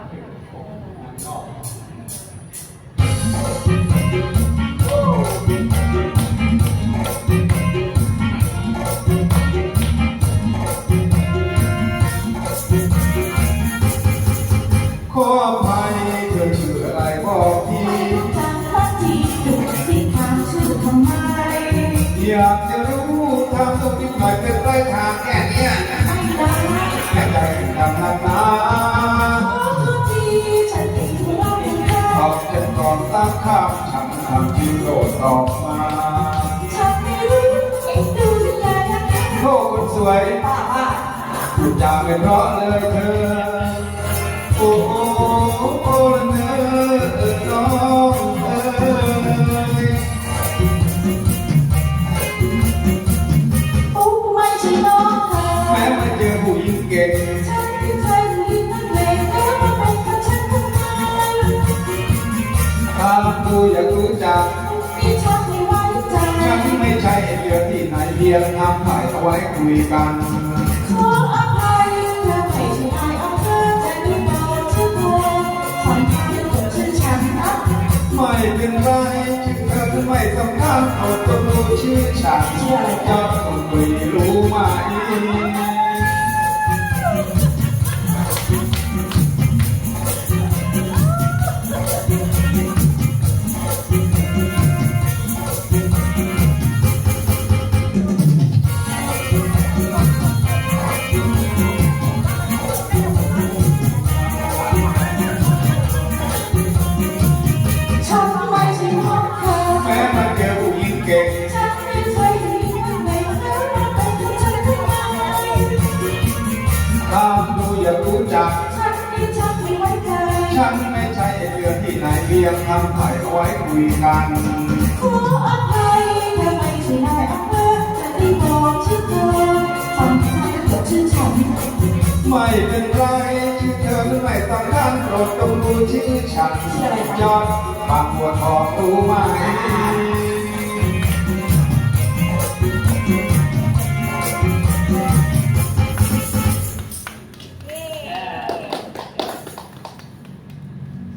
ขออภัยเธอชื่ออะไรบอกทีจากทีดูสิถามชื่อยากจะรู้ทำตรงนี้หน่อยเป็น ก่อนตั้งคำฉันทำที่โดดออกมาฉันไม่รู้เอ็งดูเลนะโทษคนสวยป้าว่าพูดจาไม่เพราะเลยเธอ โอ้โอ้โอ้เนื้อเออ กูอยากรู้จักนี่ชักไม่ไว้ใจฉันไม่ใช่เรือที่ไหนเพียงทำถ่ายเอาไว้คุยกัน ขออภัยเธอไม่ใช่นายอำเภอแต่นี่บอกชื่อเธอคนที่เกิดชื่อฉันนะไม่เป็นไรชื่อเธอไม่สำคัญโปรดต้องรู้ชื่อฉันยอดค ยากรู้จัก ฉันนี่ชักไม่ไว้ใจฉันไม่ใช่เรือที่ไหนเพียงทำถ่ายเอาไว้คุยกัน ขออภัยเธอไม่ใช่นายอำเภอแต่นี่บอกชื่อเธอคนที่เกิดชื่อฉันไม่เป็นไรชื่อเธอไม่สำคัญโปรดต้องรู้ชื่อฉันยอดบางบัวทองรู้ไหม